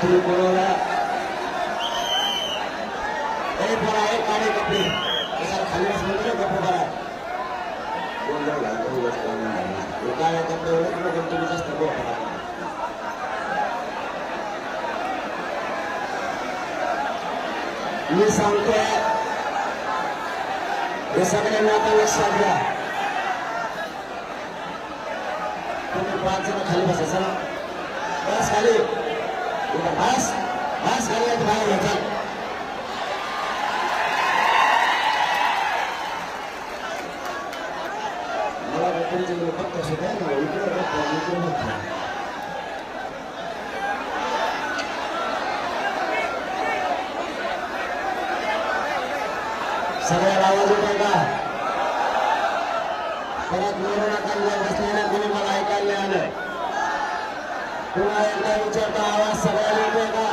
तुम्ही बोलवला एक बरा एक काळे कपडे कशाला खाली बसले तर कपडे बरा कोण जर घालतो उगाच कोण नाही घालणार. हे मी सांगतोय हे सगळ्यांना आता लक्षात घ्या तुम्ही पाच जण खाली बसायचा बस खाली इथं बस बस खाली नाही तर बाहेर घ्या मला तुमच्या इकडे फक्त सुद्धा ना इकडे बघतो इकडे बघतो सगळ्याला आवाज येतोय का परत मिळू नका बसलेल्या कोणी मला ऐकायला नाही आलं पुन्हा एकदा विचारता आवाज सगळ्याला येतोय का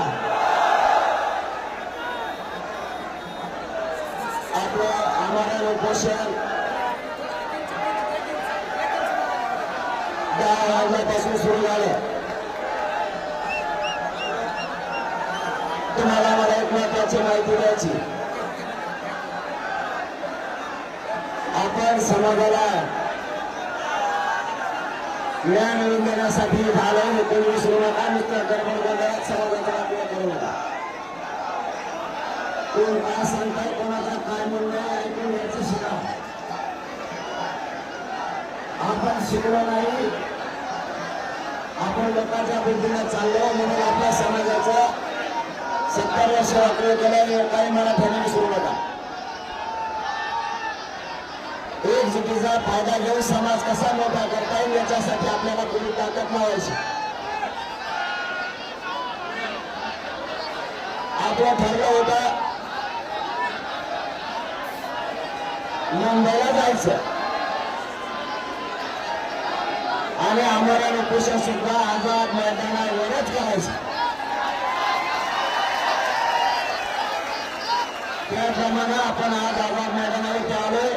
आपलं आम्हाला उपोषण दहा वाजल्यापासून सुरू झालं तुम्हाला मला एक महत्वाची माहिती द्यायची आपण समाजाला ज्ञान मिळवून देण्यासाठी झालं कोणी विसरू नका नुसतं गडबड गोंधळात समाजाचा वापर करू नका कोण काय सांगताय कोणाचा काय म्हणणं ऐकून घ्यायचं शिका आपण शिकलो नाही. आपण लोकांच्या बुद्धीने चाललो म्हणून आपल्या समाजाचं सत्तर वर्ष वापर केलं काही मला मराठ्याने विसरू नका. एकजुटीचा फायदा घेऊन समाज कसा मोठा करता येईल याच्यासाठी आपल्याला पूर्ण ताकद लावायची. आपलं ठरलं होतं मुंबईला जायचं. आणि आम्हाला उपोषण सुद्धा आझाद मैदानावरच करायचं. त्याप्रमाणे आपण आज आझाद मैदानावर आलोय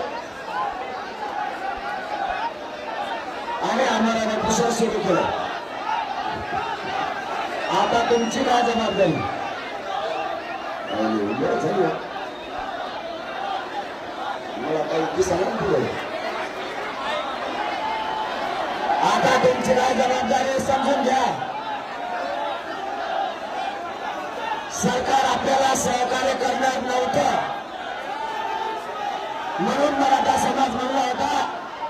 आणि आम्हाला उपोषण सुरू केलं आता तुमची काय जबाबदारी? आणि मला काही दिसायला आता तुमची काय जबाबदारी समजून घ्या. सरकार आपल्याला सहकार्य करणार नव्हतं. म्हणून मराठा समाज म्हणला होता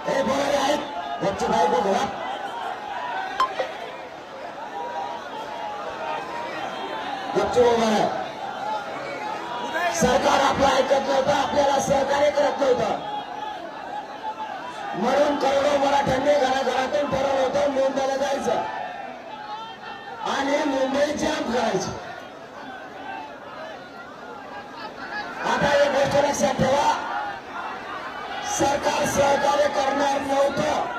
हे बोलारे आहेत त्याची बायको घरात गपचूप उभा आहे सरकार आपलं ऐकत नव्हतं आपल्याला सहकार्य करत नव्हतं. म्हणून करोडो मराठ्यांनी घराघरातून ठरवलं होतं मुंबईला जायचं. आणि मुंबई जाम करायची. आता एक गोष्ट लक्षात ठेवा. सरकार सहकार्य करणार नव्हतं.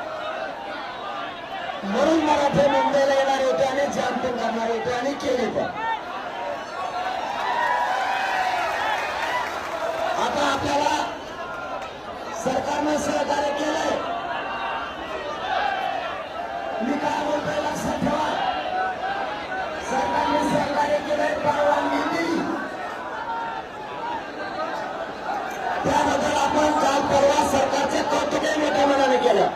म्हणून मराठे मुंबईला येणार होते आणि जाम पण करणार होते आणि केले पण आता आपल्याला सरकारनं सहकार्य केलंय. मी काय बोलतोय लक्षात ठेवा. सरकारने सहकार्य केलंय परवानगी दिली. त्याबद्दल आपण काल परवा सरकारचे कौतुकही मोठ्या मनाने केलं.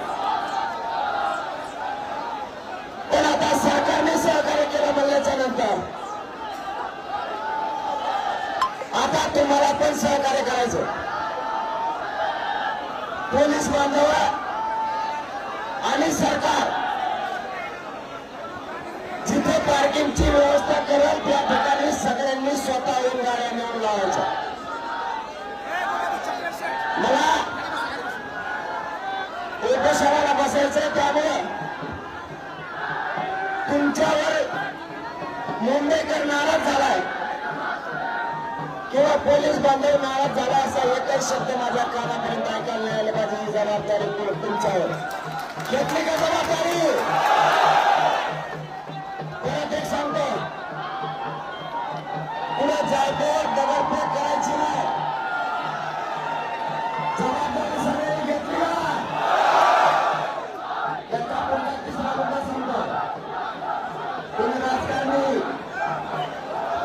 पण आता सरकारने सहकार्य केलं म्हणल्याच्या नंतर आता तुम्हाला पण सहकार्य करायचं पोलीस बांधव आणि सरकार जिथे पार्किंगची व्यवस्था करेल त्या ठिकाणी सगळ्यांनी स्वतः येऊन गाड्या नेऊन लावायच्या. मला उपोषणाला बसायचंय त्यामुळे तुमच्यावर मुंबईकर नाराज झालाय. किंवा पोलीस बांधव नाराज झाला असा एकच शब्द माझ्या कानापर्यंत ऐकायला नाही पाहिजे ही जबाबदारी तुमच्यावर. घेतली का जबाबदारी?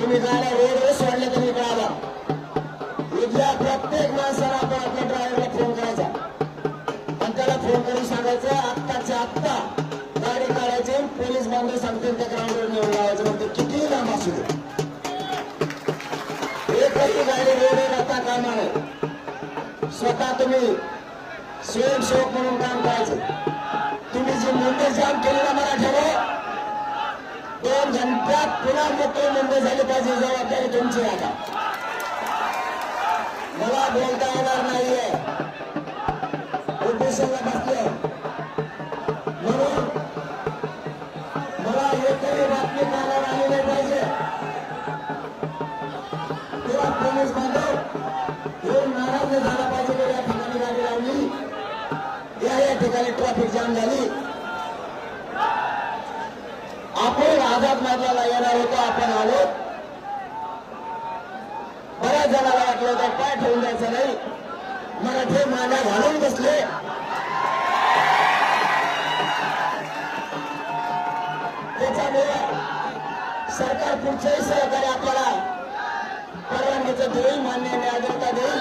तुम्ही गाड्या रोडवर सोडल्या तुम्ही कळाला इथल्या प्रत्येक माणसाला आपण आपल्या ड्रायव्हरला फोन करायचा. आणि त्याला फोन करून सांगायचं आत्ताच्या आत्ता गाडी काढायची पोलीस बांधव सांगतील त्या ग्राउंडवर नेऊन लावायचं. म्हणते किती लांब असू दे. एकही गाडी रोडवर राहता कामा नये स्वतः तुम्ही स्वयंसेवक म्हणून काम करायचं. तुम्ही जे मुंबई जाम केलेला मला ठेवा दोन घंट्यात पुन्हा मोकळी मुंबई झाली पाहिजे जबाबदारी तुमची आता. मला बोलता येणार नाहीये. होतं पाय द्यायचं नाही. मराठे मान्या घालून बसले. त्याच्यामुळे सरकार पुढचंही सहकार्य आपल्याला परवानगीचं देईल मान्य न्यायदेवता देईल.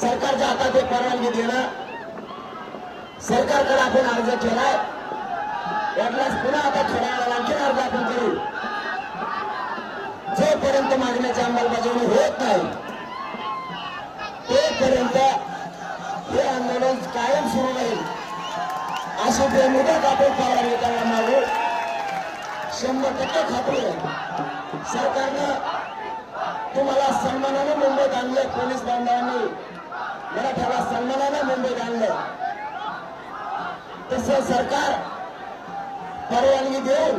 सरकारच्या हातात एक परवानगी देणं. सरकारकडे आपण अर्ज केलाय. यातलाच पुन्हा आता थोड्या वेळाला आणखी अर्ज आपण करू. जोपर्यंत मागण्याची अंमलबजावणी होत नाही तोपर्यंत हे आंदोलन कायम सुरू राहील. अशी ते आपण परवानगी येताना मागू. शंभर टक्के खात्री आहे. सरकारनं तुम्हाला सन्मानानं मुंबईत आणलं पोलीस बांधवांनी. मराठ्याला सन्मानानं मुंबईत आणलं. तस सरकार परवानगी देऊन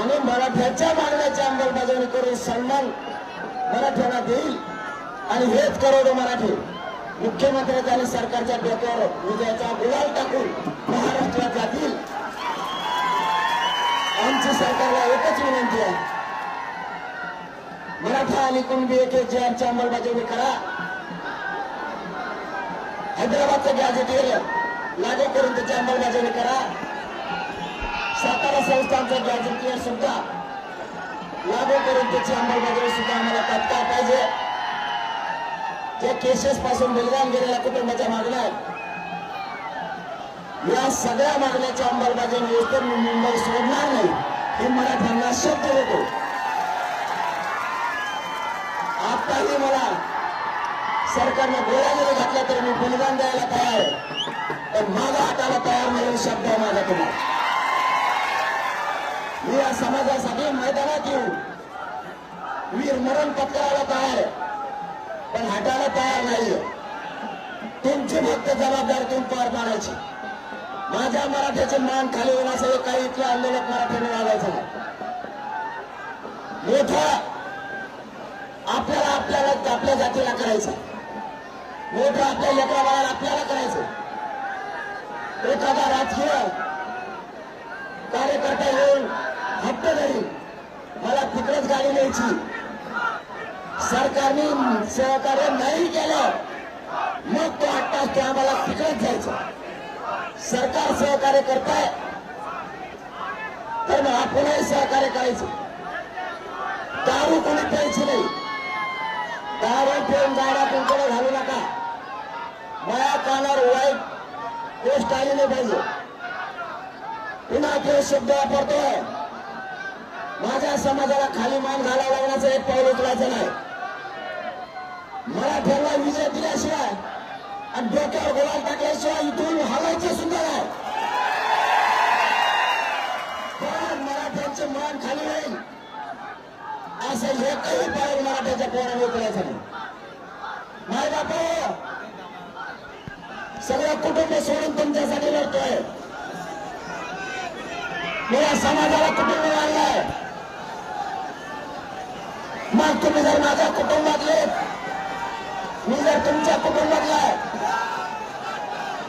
आणि मराठ्याच्या मागण्याची अंमलबजावणी करून सन्मान मराठ्यांना देईल. आणि हेच करोडो मराठी. मुख्यमंत्र्याच्या आणि सरकारच्या डोक्यावर विजयाचा गुलाल टाकून महाराष्ट्रात जातील. आमची सरकारला एकच विनंती आहे. मराठा आणि कुणबी एक एक जे आमची अंमलबजावणी करा. हैदराबादचं गॅजेटियर लागू करून त्याची अंमलबजावणी करा. सातारा संस्थांचं गॅजेटियर सुद्धा लागू करून त्याची अंमलबजावणी सुद्धा आम्हाला तात्काळ पाहिजे. जे केसेस पासून बलिदान गेलेल्या कुटुंबाच्या मागण्या आहेत. या सगळ्या मागण्याच्या अंमलबजावणी होते मी मुंबई सोडणार नाही हे मराठ्यांना शब्द होतो. आताही मला सरकारनं गोळ्या जरी घातल्या तरी मी बलिदान द्यायला तयार आहे. पण माझा हाताला तयार नाही शब्द आहे माझा तुम्हाला मी या समाजासाठी मैदानात येऊ वीर मरण पत्करायला तयार आहे. पण हटायला तयार नाहीये. तुमची फक्त जबाबदारी तुम्ही पार पाडायची. माझ्या मराठ्याचे मान खाली होण्याचं काही इथलं आंदोलन मराठ्याने लागायचं नाही. मोठा आपल्याला आपल्याला आपल्या जातीला करायचं. मोठं आपल्या लेकरा बाळाला आपल्याला करायचं. एखादा राजकीय कार्यकर्ता येऊन हट्ट धरी मला तिकडेच गाडी न्यायची. सरकारने सहकार्य नाही केलं मग तो आठ आम्हाला तिकडेच जायचं. सरकार सहकार्य करताय तर मग आपणही सहकार्य करायचं. दारू कोणी प्यायची नाही. दारू पिऊन गाड्या तुमच्याकडे घालू नका. माया कानावर वाईट गोष्ट आली नाही पाहिजे. पुन्हा तो शब्द वापरतोय. माझ्या समाजाला खाली मान घाल मराठ्याला विजय दिल्याशिवाय आणि डोक्यावर गोळा टाकल्याशिवाय इथून हलायचं सुद्धा नाही. पण मराठ्यांचे मान खाली होईल. असं एकही पाऊल मराठ्याच्या पोराने उचलायचं नाही. नाही बापू. सगळं कुटुंब सोडून तुमच्यासाठी लढतोय. मी या समाजाला कुटुंब मानलाय. मग तुम्ही जर माझ्या कुटुंबातले मी जर तुमच्या कुटुंबातला आहे.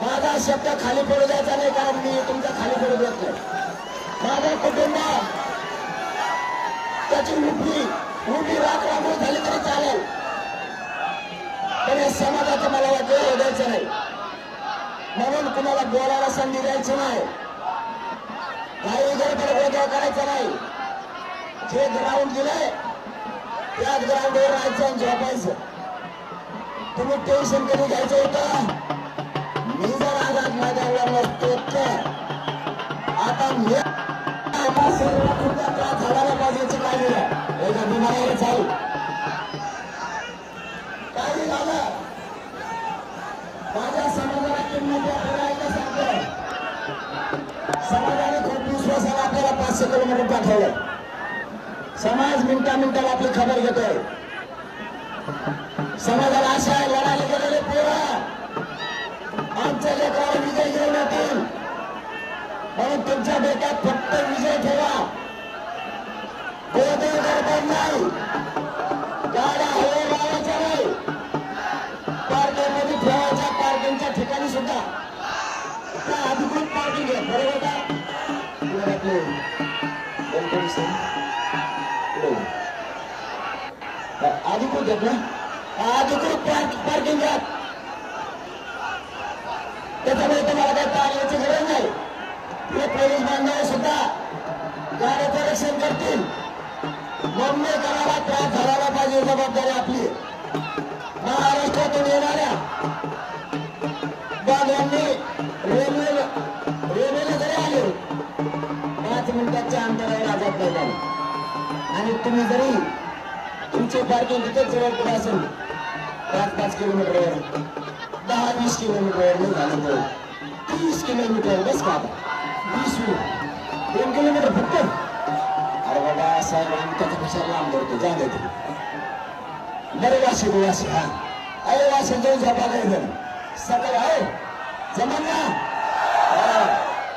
माझा शब्द खाली पडू द्यायचा नाही कारण मी तुमचा खाली पडू देत नाही. माझा कुटुंब त्याची उभी उभी राख राखून झाली तरी चालेल. पण या समाजाचं मला वाटलं द्यायचं नाही. म्हणून कुणाला बोलायला संधी द्यायची नाही. काही गडबड गोंधळ करायचा नाही. जे ग्राउंड दिलंय त्याच ग्राउंडवर राहायचं आणि झोपायचं. तुम्ही टेन्शन कधी घ्यायचं होतं? मी जर आझाद मैदानावर नसतो तर. आता मी आता शरीरात त्रास झाला पाहिजे याची काळजी घ्या. याच्या चालू काही झालं? माझ्या समाजाला किंमत द्या सांगतो समाजाने खूप विश्वासाला आपल्याला पाचशे किलोमीटर पाठवलं समाज मिनिटा मिनिटाला आपली खबर घेतोय. समाजाला आशा आहे लढायला गेलेले पोरं आमच्या विजय घेऊन येतील म्हणून तुमच्या बेटात फक्त विजय ठेवा गोदर गडबड नाही गाड्या हवे लावायच्या नाही पार्किंगमध्ये ठेवायच्या पार्किंगच्या ठिकाणी सुद्धा त्या अधिकृत पार्किंग आहे बरोबर का अधिकृत आहेत ना अधिकृत पार्किंग आहेत हे पोलीस बांधव सुद्धा गाड्याचं रक्षण करतील. मुंबई करायला त्रास झाला पाहिजे जबाबदारी आपली. महाराष्ट्रातून येणाऱ्या बांधवांनी रेल्वे रेल्वेला जरी आले पाच मिनिटाच्या अंतरावर आझाद मैदान आणि तुम्ही जरी तुमचे पार्किंग तिथेच जवळ कुठे असेल पाच पाच किलोमीटरवर दहा वीस किलोमीटरवर झालं तर तीस किलोमीटर बस का आता? वीस मिनिट दोन किलोमीटर फक्त. अरे बाबा साहेब आम्ही त्याच्या पेक्षा लांब करतो. जा दे ते बरे वाशी वाशी हा. अरे वाशी जाऊन झोपा काय जण सकाळी आहे जमान ना. हा.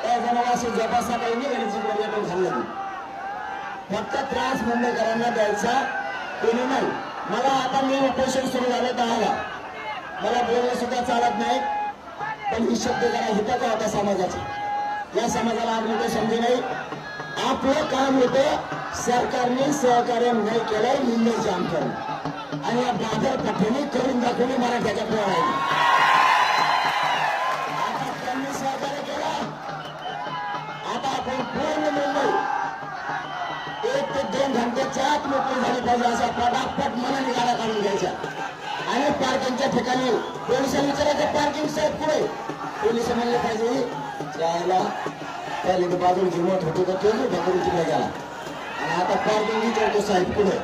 त्या जण वाशी झोपा सकाळी निघाली चिकन येतो खाल्लं फक्त त्रास मुंबईकरांना द्यायचा कोणी नाही. मला आता मी ऑपरेशन सुरू झालं दहाला. मला बोलणं सुद्धा चालत नाही. पण ही शब्द जरा हिताचा होता समाजाचा. या समाजाला आज ते समजे नाही. आपलं काम होतं सरकारने सहकार्य नाही केलं निंदे जाम करून. आणि या बाजारपेठेने करून दाखवली मराठ्याच्या पोराला आता त्यांनी सहकार्य केलं. आता आपण पूर्ण मुंबई. एक ते दोन घंट्याच्या आत मोकळी झाली पाहिजे असा पटापट मनाने गाड्या काढून घ्यायचा. आणि पार्किंगच्या ठिकाणी पोलिसांनी विचारायचं पार्किंग साहेब पुढे. पोलीस म्हणले पाहिजे. त्याला पहिले तर बाजूला झुमत होतो तर तो ढकलून तिकडे गेला. आणि आता पार्किंग विचारतो साहेब पुढे.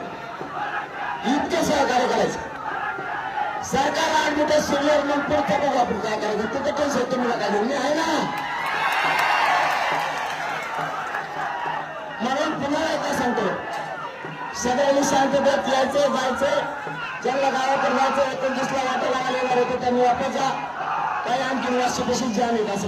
इतकं सहकार्य करायचं. सरकार आठ मोठ्या सोडल्यावर मग पुढचं बघू आपण काय करायचं. तिथं टेन्शन तुम्ही नका घेऊन मी आहे ना. म्हणून पुन्हा एकदा सांगतो. सगळ्यांनी शांततेत यायचं जायचं ज्यांना गावाकडे जायचं एकोणतीसला वाटायला आलेला होतो त्यांनी वापस जा. काही आणखी वर्षापासून जे आम्ही असं